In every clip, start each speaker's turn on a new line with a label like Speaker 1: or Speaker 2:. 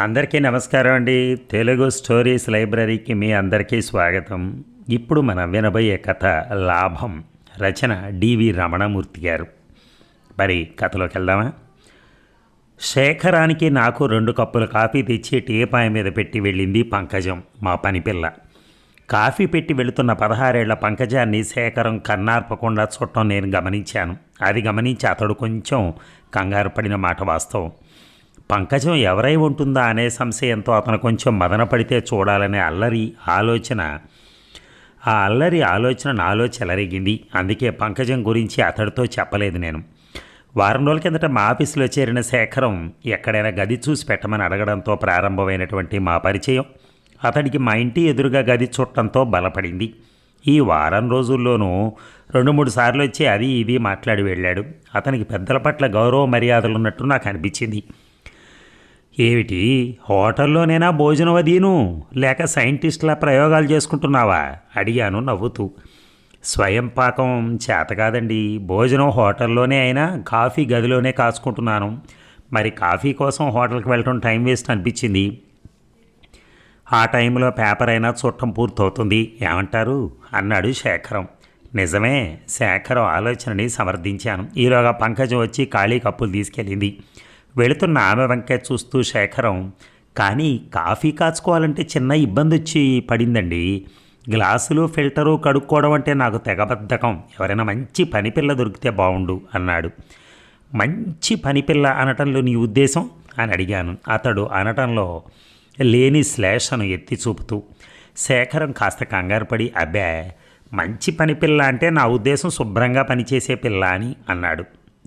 Speaker 1: అందరికీ నమస్కారం అండి. తెలుగు స్టోరీస్ లైబ్రరీకి మీ అందరికీ స్వాగతం. ఇప్పుడు మనం వినబోయే కథ లాభం. రచన డివి రమణమూర్తి గారు. మరి కథలోకి వెళ్దామా? శేఖరానికి నాకు రెండు కప్పుల కాఫీ తెచ్చి టీపాయ మీద పెట్టి వెళ్ళింది పంకజం మా పనిపిల్ల. కాఫీ పెట్టి వెళుతున్న పదహారేళ్ళ పంకజాన్ని శేఖరం కన్నార్పకుండా చుట్టం నేను గమనించాను. అది గమనించి అతడు కొంచెం కంగారు పడిన మాట వాస్తవం. పంకజం ఎవరై ఉంటుందా అనే సంశయంతో అతను కొంచెం మదన పడితే చూడాలనే అల్లరి ఆలోచన. ఆ అల్లరి ఆలోచన నాలో చెలరేగింది. అందుకే పంకజం గురించి అతడితో చెప్పలేదు నేను. వారం రోజుల కిందట మా ఆఫీసులో చేరిన శేఖరం ఎక్కడైనా గది చూసి పెట్టమని అడగడంతో ప్రారంభమైనటువంటి మా పరిచయం అతడికి మా ఇంటి ఎదురుగా గది చుట్టంతో బలపడింది. ఈ వారం రోజుల్లోనూ రెండు మూడు సార్లు వచ్చి అది ఇది మాట్లాడి వెళ్ళాడు. అతనికి పెద్దల పట్ల గౌరవ మర్యాదలు ఉన్నట్టు నాకు అనిపించింది. ఏమిటి? హోటల్లోనేనా భోజనం అదీను? లేక సైంటిస్టుల ప్రయోగాలు చేసుకుంటున్నావా? అడిగాను నవ్వుతూ. స్వయం పాకం చేత కాదండి. భోజనం హోటల్లోనే అయినా కాఫీ గదిలోనే కాసుకుంటున్నాను మరి కాఫీ కోసం హోటల్కి వెళ్ళటం టైం వేస్ట్ అనిపించింది. ఆ టైంలో పేపర్ అయినా చుట్టం పూర్తవుతుంది. ఏమంటారు? అన్నాడు శేఖరం. నిజమే శేఖరం ఆలోచనని సమర్థించాను. ఈలోగా పంకజం వచ్చి ఖాళీ కప్పులు తీసుకెళ్ళింది. వెళుతున్న ఆమె వంకే చూస్తూ శేఖరం కానీ కాఫీ కాచుకోవాలంటే చిన్న ఇబ్బంది వచ్చి పడిందండి. గ్లాసులు ఫిల్టరు కడుక్కోవడం అంటే నాకు తెగబద్ధకం ఎవరైనా మంచి పనిపిల్ల దొరికితే బాగుండు అన్నాడు. మంచి పనిపిల్ల అనటంలో నీ ఉద్దేశం? అని అడిగాను. అతడు అనటంలో లేని శ్లేషను ఎత్తి చూపుతూ శేఖరం కాస్త కంగారుపడి అబ్బే మంచి పని పిల్ల అంటే నా ఉద్దేశం శుభ్రంగా పనిచేసే పిల్ల అని అన్నాడు.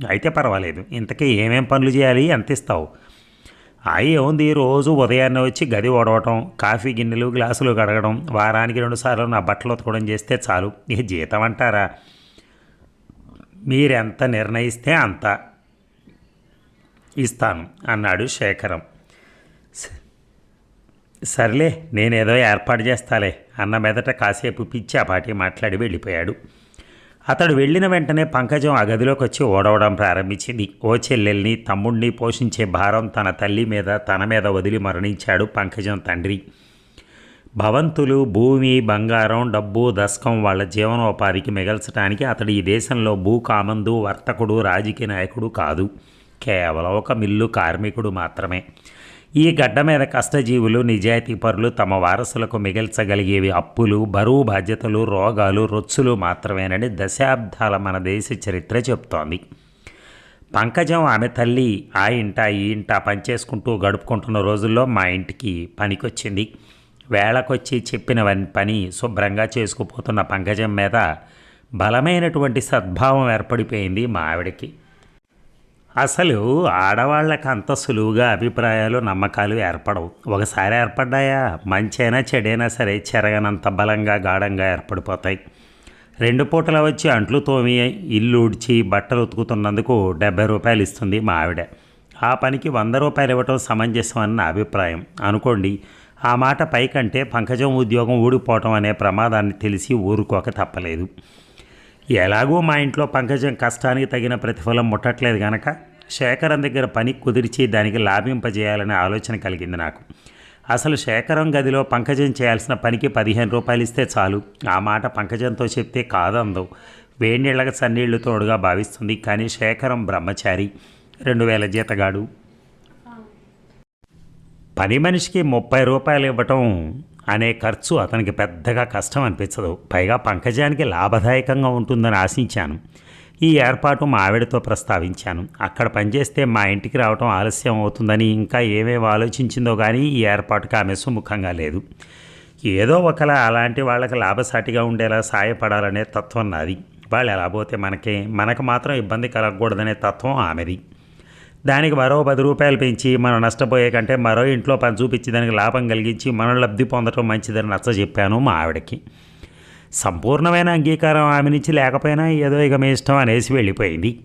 Speaker 1: అయితే పర్వాలేదు. ఇంతకీ ఏమేం పనులు చేయాలి? ఎంత ఇస్తావు? అయ్యి ఏముంది? రోజు ఉదయాన్నే వచ్చి గది ఓడవటం కాఫీ గిన్నెలు గ్లాసులు కడగడం వారానికి రెండుసార్లు నా బట్టలు ఉతకడం చేస్తే చాలు. ఇక జీతం అంటారా? మీరెంత నిర్ణయిస్తే అంత ఇస్తాను అన్నాడు శేఖరం. సర్లే నేనేదో ఏర్పాటు చేస్తాలే అన్న మీదట కాసేపు పిచ్చి ఆ పాటి మాట్లాడి వెళ్ళిపోయాడు. అతడు వెళ్ళిన వెంటనే పంకజం ఆ గదిలోకి వచ్చి ఓడవడం ప్రారంభించింది. ఓ చెల్లెల్ని తమ్ముడిని పోషించే భారం తన తల్లి మీద తన మీద వదిలి మరణించాడు పంకజం తండ్రి. భవంతులు భూమి బంగారం డబ్బు దశకం వాళ్ళ జీవనోపాధికి మిగల్చడానికి అతడు ఈ దేశంలో భూకామందు వర్తకుడు రాజకీయ నాయకుడు కాదు. కేవలం ఒక మిల్లు కార్మికుడు మాత్రమే. ఈ గడ్డ మీద కష్టజీవులు నిజాయితీ పరులు తమ వారసులకు మిగల్చగలిగేవి అప్పులు బరువు బాధ్యతలు రోగాలు రొచ్చులు మాత్రమేనని దశాబ్దాల మన దేశ చరిత్ర చెప్తోంది. పంకజం ఆమె తల్లి ఆ ఇంట ఈ ఇంట పనిచేసుకుంటూ గడుపుకుంటున్న రోజుల్లో మా ఇంటికి పనికొచ్చింది. వేళకొచ్చి చెప్పిన పని శుభ్రంగా చేసుకుపోతున్న పంకజం మీద బలమైనటువంటి సద్భావం ఏర్పడిపోయింది మా ఆవిడకి. అసలు ఆడవాళ్ళకి అంత సులువుగా అభిప్రాయాలు నమ్మకాలు ఏర్పడవు. ఒకసారి ఏర్పడ్డాయా? మంచైనా చెడైనా సరే చెరగనంత బలంగా గాఢంగా ఏర్పడిపోతాయి. రెండు పూటల వచ్చి అంట్లు తోమి ఇల్లు ఉడిచి బట్టలు ఉతుకుతున్నందుకు డెబ్బై రూపాయలు ఇస్తుంది మా ఆవిడ. ఆ పనికి వంద రూపాయలు ఇవ్వటం సమంజసం అని నా అభిప్రాయం. అనుకోండి ఆ మాట పైకంటే పంకజం ఉద్యోగం ఊడిపోవటం అనే ప్రమాదాన్ని తెలిసి ఊరుకోక తప్పలేదు. ఎలాగో మా ఇంట్లో పంకజం కష్టానికి తగిన ప్రతిఫలం ముట్టట్లేదు గనక శేఖరం దగ్గర పని కుదిర్చి దానికి లాభింపజేయాలనే ఆలోచన కలిగింది నాకు. అసలు శేఖరం గదిలో పంకజం చేయాల్సిన పనికి పదిహేను రూపాయలు ఇస్తే చాలు. ఆ మాట పంకజంతో చెప్తే కాదందో వేడినీళ్ళకి సన్నీళ్ళు తోడుగా భావిస్తుంది. కానీ శేఖరం బ్రహ్మచారి. రెండు వేల జీతగాడు. పని మనిషికి ముప్పై రూపాయలు ఇవ్వటం అనే ఖర్చు అతనికి పెద్దగా కష్టం అనిపించదు. పైగా పంకజానికి లాభదాయకంగా ఉంటుందని ఆశించాను. ఈ ఏర్పాటు మా ఆవిడతో ప్రస్తావించాను. అక్కడ పనిచేస్తే మా ఇంటికి రావటం ఆలస్యం అవుతుందని ఇంకా ఏమేమి ఆలోచించిందో కానీ ఈ ఏర్పాటుకి ఆమె సుముఖంగా లేదు. ఏదో ఒకలా అలాంటి వాళ్ళకి లాభసాటిగా ఉండేలా సాయపడాలనే తత్వం నాది. వాళ్ళు ఎలా పోతే మనకే మనకు మాత్రం ఇబ్బంది కలగకూడదనే తత్వం ఆమెది. దానికి మరో పది రూపాయలు పెంచి మనం నష్టపోయే కంటే మరో ఇంట్లో పని చూపించి దానికి లాభం కలిగించి మనం లబ్ధి పొందడం మంచిదని నచ్చ చెప్పాను మా ఆవిడకి. సంపూర్ణమైన అంగీకారం ఆమె నుంచి లేకపోయినా ఏదో ఇక మీ ఇష్టం అనేసి వెళ్ళిపోయింది.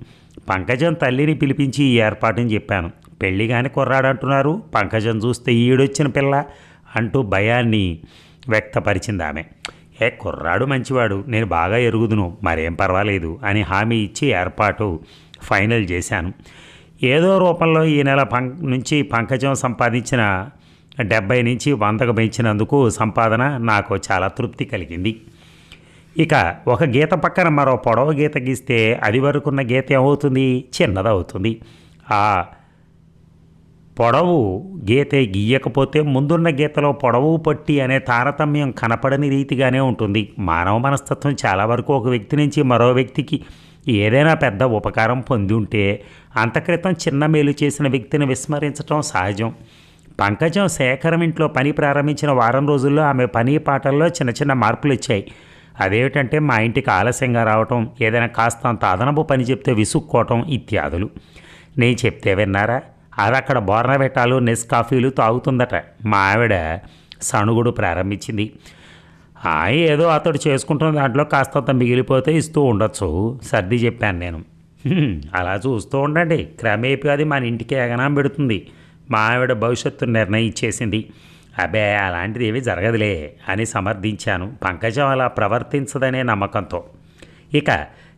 Speaker 1: పంకజం తల్లిని పిలిపించి ఈ ఏర్పాటుని చెప్పాను. పెళ్ళి కాని కుర్రాడంటున్నారు పంకజం చూస్తే ఈడొచ్చిన పిల్ల అంటూ భయాన్ని వ్యక్తపరిచింది ఆమె. ఏ కుర్రాడు మంచివాడు నేను బాగా ఎరుగుదును మరేం పర్వాలేదు అని హామీ ఇచ్చి ఏర్పాటు ఫైనల్ చేశాను. ఏదో రూపంలో ఈ నెల పం నుంచి పంకజం సంపాదించిన డెబ్బై నుంచి వందకు పెంచినందుకు సంపాదన నాకు చాలా తృప్తి కలిగింది. ఇక ఒక గీత పక్కన మరో పొడవ గీత గీస్తే అది వరకున్న గీత ఏమవుతుంది? చిన్నదవుతుంది. ఆ పొడవు గీత గీయకపోతే ముందున్న గీతలో పొడవు పట్టి అనే తారతమ్యం కనపడని రీతిగానే ఉంటుంది. మానవ మనస్తత్వం చాలా వరకు ఒక వ్యక్తి నుంచి మరో వ్యక్తికి ఏదైనా పెద్ద ఉపకారం పొంది ఉంటే అంతక్రితం చిన్న మేలు చేసిన వ్యక్తిని విస్మరించడం సహజం. పంకజం శేఖరం ఇంట్లో పని ప్రారంభించిన వారం రోజుల్లో ఆమె పని పాటల్లో చిన్న చిన్న మార్పులు వచ్చాయి అదేమిటంటే మా ఇంటికి ఆలస్యంగా రావటం ఏదైనా కాస్తంత అదనపు పని చెప్తే విసుక్కోవటం ఇత్యాదులు. నేను చెప్తే విన్నారా? అది అక్కడ బోర్నబెట్టాలు నెస్ కాఫీలు తాగుతుందట. మా ఆవిడ సణుగుడు ప్రారంభించింది. ఆ, ఏదో అతడు చేసుకుంటున్న దాంట్లో కాస్తంత మిగిలిపోతే ఇస్తూ ఉండొచ్చు. సర్ది చెప్పాను నేను. అలా చూస్తూ ఉండండి. క్రమేపీ అది మన ఇంటికి ఎగనాం పెడుతుంది. మా ఆవిడ భవిష్యత్తు నిర్ణయించేసింది. అబే అలాంటిది ఏమీ జరగదులే అని సమర్థించాను. పంకజం అలా ప్రవర్తించదనే నమ్మకంతో. ఇక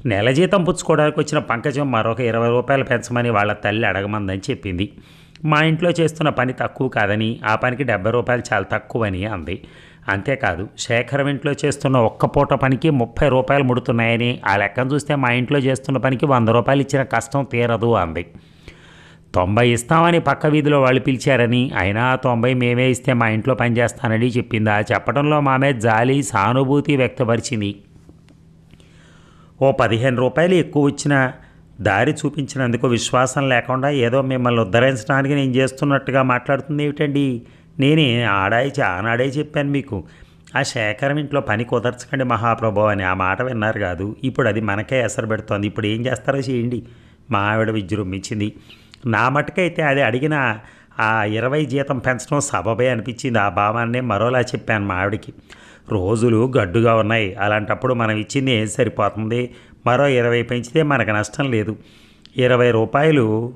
Speaker 1: నెల జీతం పుచ్చుకోవడానికి వచ్చిన పంకజం మరొక ఇరవై రూపాయలు పెంచమని వాళ్ళ తల్లి అడగమందని చెప్పింది. మా ఇంట్లో చేస్తున్న పని తక్కువ కాదని ఆ పనికి డెబ్బై రూపాయలు చాలా తక్కువని అంది. అంతేకాదు శేఖరం ఇంట్లో చేస్తున్న ఒక్క పూట పనికి ముప్పై రూపాయలు ముడుతున్నాయని ఆ లెక్కను చూస్తే మా ఇంట్లో చేస్తున్న పనికి వంద రూపాయలు ఇచ్చిన కష్టం తీరదు అంది. తొంభై ఇస్తామని పక్క వీధిలో వాళ్ళు పిలిచారని అయినా తొంభై మేమే ఇస్తే మా ఇంట్లో పనిచేస్తానని చెప్పింది. ఆ చెప్పడంలో మామే జాలి సానుభూతి వ్యక్తపరిచింది. ఓ పదిహేను రూపాయలు ఎక్కువ వచ్చిన దారి చూపించినందుకు విశ్వాసం లేకుండా ఏదో మిమ్మల్ని ఉద్ధరించడానికి నేను చేస్తున్నట్టుగా మాట్లాడుతుంది ఏమిటండి? నేనే ఆడాయి ఆనాడే చెప్పాను మీకు. ఆ శేఖరం ఇంట్లో పని కుదర్చకండి మహాప్రభు అని ఆ మాట విన్నారు కాదు. ఇప్పుడు అది మనకే ఎసరు పెడుతోంది. ఇప్పుడు ఏం చేస్తారో చేయండి. మా ఆవిడ విజృంభించింది. నా మటుకైతే అది అడిగిన ఆ ఇరవై జీతం పెంచడం సబబే అనిపించింది. ఆ భావాన్నే మరోలా చెప్పాను మా ఆవిడకి. రోజులు గడ్డుగా ఉన్నాయి. అలాంటప్పుడు మనం ఇచ్చింది ఏం సరిపోతుంది? మరో ఇరవై పెంచితే మనకు నష్టం లేదు. ఇరవై రూపాయలు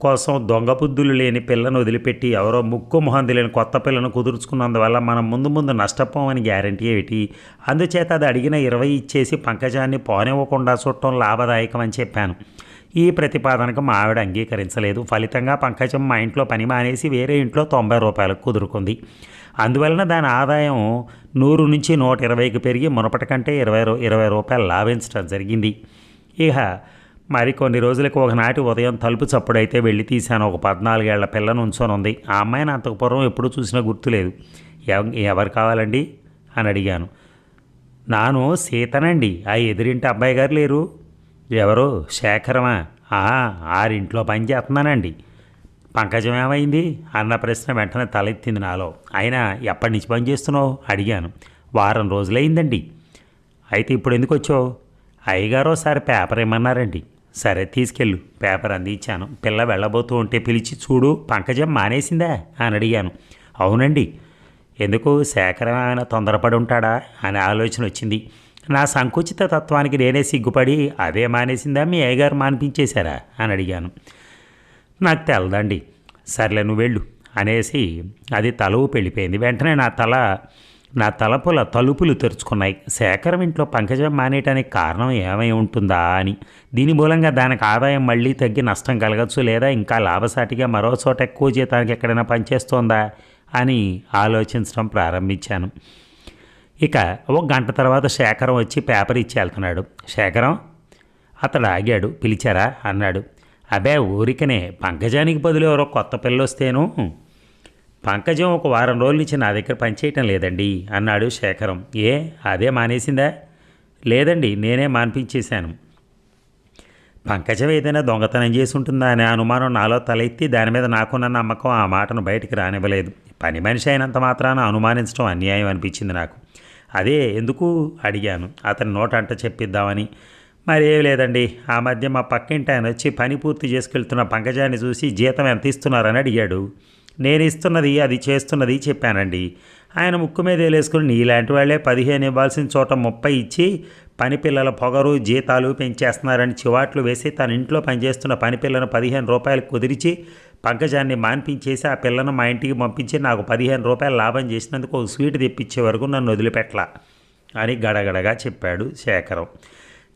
Speaker 1: కోసం దొంగ బుద్ధులు లేని పిల్లను వదిలిపెట్టి ఎవరో ముక్కు మొహం తెలియని కొత్త పిల్లను కుదుర్చుకున్నందువల్ల మనం ముందు ముందు నష్టపోమని గ్యారంటీ ఏమిటి? అందుచేత అది అడిగిన ఇరవై ఇచ్చేసి పంకజాన్ని పోనివ్వకుండా చుట్టం లాభదాయకం అని చెప్పాను. ఈ ప్రతిపాదనకు మా ఆవిడ అంగీకరించలేదు. ఫలితంగా పంకజం మా ఇంట్లో పని మానేసి వేరే ఇంట్లో తొంభై రూపాయలకు కుదురుకుంది. అందువలన దాని ఆదాయం నూరు నుంచి నూట ఇరవైకి పెరిగి మునపటి కంటే ఇరవై ఇరవై రూపాయలు లాభించడం జరిగింది. ఇక మరి కొన్ని రోజులకు ఒకనాటి ఉదయం తలుపు చప్పుడైతే వెళ్ళి తీశాను. ఒక పద్నాలుగేళ్ళ పిల్ల ఉంచొని ఉంది ఆ అమ్మాయిని అంతకు పూర్వం ఎప్పుడూ చూసినా గుర్తులేదు. ఎవరు కావాలండి? అని అడిగాను. నాను సీతనండి. ఆ ఎదురింటి అబ్బాయి గారు లేరు. ఎవరు? శేఖరమా? ఆరింట్లో పని చేస్తున్నానండి. పంకజం ఏమైంది? అన్న ప్రశ్న వెంటనే తలెత్తింది నాలో. అయినా ఎప్పటి నుంచి పని చేస్తున్నావు? అడిగాను. వారం రోజులైందండి. అయితే ఇప్పుడు ఎందుకు వచ్చావు? అయ్యగారు ఒకసారి పేపర్ ఇమ్మన్నారండి. సరే తీసుకెళ్ళు. పేపర్ అందించాను పిల్ల వెళ్ళబోతూ ఉంటే పిలిచి చూడు పంకజం మానేసిందా? అని అడిగాను. అవునండి. ఎందుకు? సేకరణ తొందరపడి ఉంటాడా? అనే ఆలోచన వచ్చింది. నా సంకుచిత తత్వానికి నేనే సిగ్గుపడి అదే మానేసిందా? మీ అయ్యగారు మానిపించేశారా? అని అడిగాను. నాకు తెలదండి. సర్లే నువ్వు వెళ్ళు అనేసి అది తలవు పెళ్ళిపోయింది వెంటనే నా తల నా తలపుల తలుపులు తెరుచుకున్నాయి. శేఖరం ఇంట్లో పంకజం మానేయటానికి కారణం ఏమై ఉంటుందా అని. దీని మూలంగా దానికి ఆదాయం మళ్ళీ తగ్గి నష్టం కలగచ్చు లేదా ఇంకా లాభసాటిగా మరో చోట ఎక్కువ జీతానికి ఎక్కడైనా పనిచేస్తోందా అని ఆలోచించడం ప్రారంభించాను. ఇక ఒక గంట తర్వాత శేఖరం వచ్చి పేపర్ ఇచ్చి వెళ్తున్నాడు. శేఖరం అతడు ఆగాడు పిలిచారా? అన్నాడు. అబే ఊరికనే. పంకజానికి బదులు ఎవరో కొత్త పిల్ల వస్తేను పంకజం ఒక వారం రోజుల నుంచి నా దగ్గర పనిచేయటం లేదండి అన్నాడు శేఖరం. ఏ అదే మానేసిందా? లేదండి నేనే మాన్పించేశాను. పంకజం ఏదైనా దొంగతనం చేసి ఉంటుందా అనే అనుమానం నాలో తలెత్తి దాని మీద నాకున్న నమ్మకం ఆ మాటను బయటికి రానివ్వలేదు. పని మనిషి అయినంత మాత్రాన అనుమానించడం అన్యాయం అనిపించింది నాకు. అదే ఎందుకు? అడిగాను. అతని నోట అంట చెప్పిద్దామని. మరేం లేదండి ఆ మధ్య మా పక్కింటి ఆయన వచ్చి పని పూర్తి చేసుకెళ్తున్న పంకజాన్ని చూసి జీతం ఎంత ఇస్తున్నారని అడిగాడు. నేను ఇస్తున్నది అది చేస్తున్నది చెప్పానండి. ఆయన ముక్కు మీద వేలేసుకుని నీలాంటి వాళ్ళే పదిహేను ఇవ్వాల్సిన చోట ముప్పై ఇచ్చి పని పిల్లల పొగరు జీతాలు పెంచేస్తున్నారని చివాట్లు వేసి తన ఇంట్లో పనిచేస్తున్న పని పిల్లను పదిహేను రూపాయలు కుదిరిచి పంకజాన్ని మాన్పించేసి ఆ పిల్లను మా ఇంటికి పంపించి నాకు పదిహేను రూపాయలు లాభం చేసినందుకు ఒక స్వీట్ తెప్పించే వరకు నన్ను వదిలిపెట్టలా అని గడగడగా చెప్పాడు శేఖరం.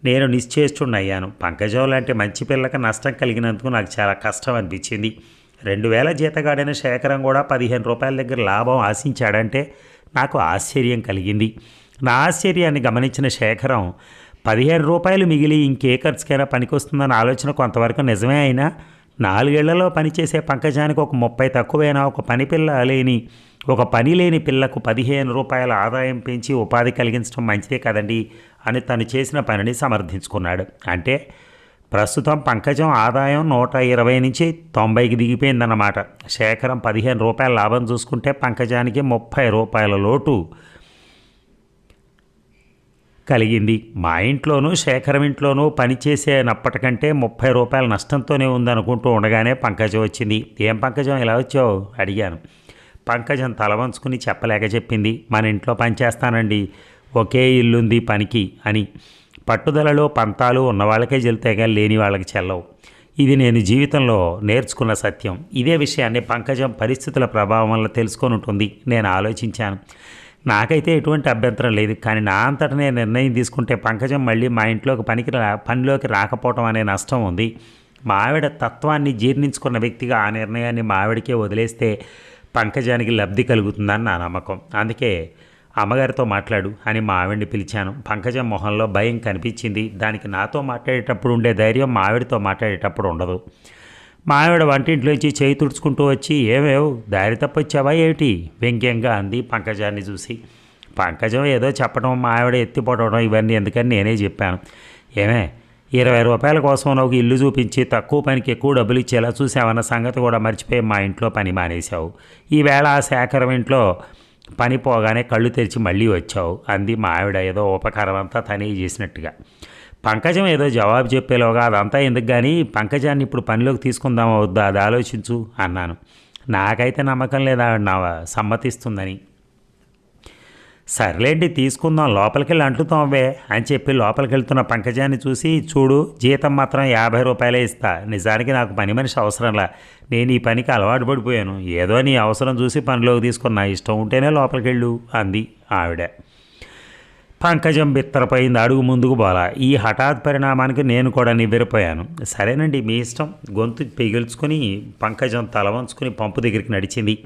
Speaker 1: నేను నిశ్చేష్టున్నయ్యాను పంకజం లాంటి మంచి పిల్లకి నష్టం కలిగినందుకు నాకు చాలా కష్టం అనిపించింది. రెండు వేల జీతగాడైన శేఖరం కూడా పదిహేను రూపాయల దగ్గర లాభం ఆశించాడంటే నాకు ఆశ్చర్యం కలిగింది. నా ఆశ్చర్యాన్ని గమనించిన శేఖరం పదిహేను రూపాయలు మిగిలి ఇంకే ఖర్చుకైనా పనికొస్తుందన్న ఆలోచన కొంతవరకు నిజమే అయినా నాలుగేళ్ళలో పనిచేసే పంకజానికి ఒక ముప్పై తక్కువైనా ఒక పని పిల్ల లేని ఒక పని లేని పిల్లకు పదిహేను రూపాయల ఆదాయం పెంచి ఉపాధి కలిగించడం మంచిదే కదండి అని తను చేసిన పనిని సమర్థించుకున్నాడు. అంటే ప్రస్తుతం పంకజం ఆదాయం నూట ఇరవై నుంచి తొంభైకి దిగిపోయిందన్నమాట. శేఖరం పదిహేను రూపాయల లాభం చూసుకుంటే పంకజానికి ముప్పై రూపాయల లోటు కలిగింది. మా ఇంట్లోనూ శేఖరం ఇంట్లోనూ పనిచేసేనప్పటికంటే ముప్పై రూపాయల నష్టంతోనే ఉందనుకుంటూ ఉండగానే పంకజం వచ్చింది. ఏం పంకజం ఇలా వచ్చావు? అడిగాను. పంకజం తల వంచుకుని చెప్పలేక చెప్పింది. మన ఇంట్లో పనిచేస్తానండి ఒకే ఇల్లుంది పనికి అని పట్టుదలలో పంతాలు ఉన్న వాళ్ళకే చెల్తాయిగా లేని వాళ్ళకి చెల్లవు. ఇది నేను జీవితంలో నేర్చుకున్న సత్యం. ఇదే విషయాన్ని పంకజం పరిస్థితుల ప్రభావం వల్ల తెలుసుకొని ఉంటుంది. నేను ఆలోచించాను. నాకైతే ఎటువంటి అభ్యంతరం లేదు. కానీ నా అంతట నేను నిర్ణయం తీసుకుంటే పంకజం మళ్ళీ మా ఇంట్లోకి పనికి పనిలోకి రాకపోవటం అనే నష్టం ఉంది. మా ఆవిడ తత్వాన్ని జీర్ణించుకున్న వ్యక్తిగా ఆ నిర్ణయాన్ని మా ఆవిడకే వదిలేస్తే పంకజానికి లబ్ధి కలుగుతుందని నా నమ్మకం. అందుకే అమ్మగారితో మాట్లాడు అని మా ఆవిడ్ని పిలిచాను. పంకజం మొహంలో భయం కనిపించింది. దానికి నాతో మాట్లాడేటప్పుడు ఉండే ధైర్యం మా ఆవిడతో మాట్లాడేటప్పుడు ఉండదు. మా ఆవిడ వంటింట్లోంచి చేయి తుడుచుకుంటూ వచ్చి ఏమేవ్ దారి తప్పొచ్చావా ఏమిటి? వ్యంగ్యంగా అంది పంకజాన్ని చూసి. పంకజం ఏదో చెప్పడం మా ఆవిడ ఎత్తిపోవడం ఇవన్నీ ఎందుకని నేనే చెప్పాను. ఏమే ఇరవై రూపాయల కోసం నాకు ఇల్లు చూపించి తక్కువ పనికి ఎక్కువ డబ్బులు ఇచ్చేలా చూసావన్న సంగతి కూడా మర్చిపోయి మా ఇంట్లో పని మానేశావు. ఈవేళ ఆ సేకరం ఇంట్లో పని పోగానే కళ్ళు తెరిచి మళ్ళీ వచ్చావు అంది మా ఆవిడ ఏదో ఉపకారం అంతా తనే చేసినట్టుగా. పంకజం ఏదో జవాబు చెప్పేలోగా అదంతా ఎందుకు కానీ పంకజాన్ని ఇప్పుడు పనిలోకి తీసుకుందామా వద్దా అది ఆలోచించు అన్నాను. నాకైతే నమ్మకం లేదా ఆవిడ నా సమ్మతిస్తుందని. సర్లేండి తీసుకుందాం లోపలికి వెళ్ళి అంటుతాంవే అని చెప్పి లోపలికి వెళ్తున్న పంకజాన్ని చూసి చూడు జీతం మాత్రం యాభై రూపాయలే ఇస్తా. నిజానికి నాకు పని మనిషి అవసరంలా. నేను ఈ పనికి అలవాటు పడిపోయాను. ఏదో నీ అవసరం చూసి పనిలోకి తీసుకున్నా. ఇష్టం ఉంటేనే లోపలికి వెళ్ళు అంది ఆవిడ. పంకజం బిత్తరపోయింది అడుగు ముందుకు పోలా ఈ హఠాత్ పరిణామానికి నేను కూడా నివ్వెరిపోయాను. సరేనండి మీ ఇష్టం. గొంతు పిగిల్చుకుని పంకజం తల వంచుకుని పంపు దగ్గరికి నడిచింది.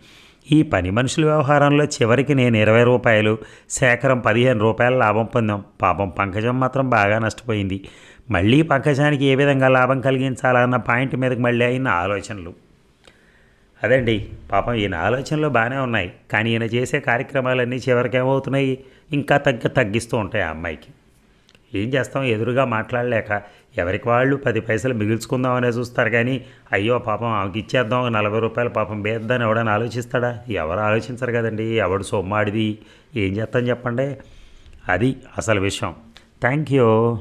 Speaker 1: ఈ పని మనుషుల వ్యవహారంలో చివరికి నేను ఇరవై రూపాయలు సేకరం పదిహేను రూపాయల లాభం పొందాం. పాపం పంకజం మాత్రం బాగా నష్టపోయింది. మళ్ళీ పంకజానికి ఏ విధంగా లాభం కలిగించాలన్న పాయింట్ మీదకి మళ్ళీ అయిన ఆలోచనలు. అదండి పాపం ఈయన ఆలోచనలు బాగానే ఉన్నాయి. కానీ ఈయన చేసే కార్యక్రమాలన్నీ చివరికి ఏమవుతున్నాయి? ఇంకా తగ్గ తగ్గిస్తూ ఉంటాయి ఆ అమ్మాయికి. ఏం చేస్తాం? ఎదురుగా మాట్లాడలేక ఎవరికి వాళ్ళు పది పైసలు మిగుల్చుకుందాం అనే చూస్తారు కానీ అయ్యో పాపం ఆమెకి ఇచ్చేద్దాం ఒక నలభై రూపాయలు పాపం బేద్దని ఎవడని ఆలోచిస్తాడా? ఎవరు ఆలోచించరు కదండి ఎవడు సొమ్మాడిది ఏం చేస్తాం చెప్పండి? అది అసలు విషయం. Thank you.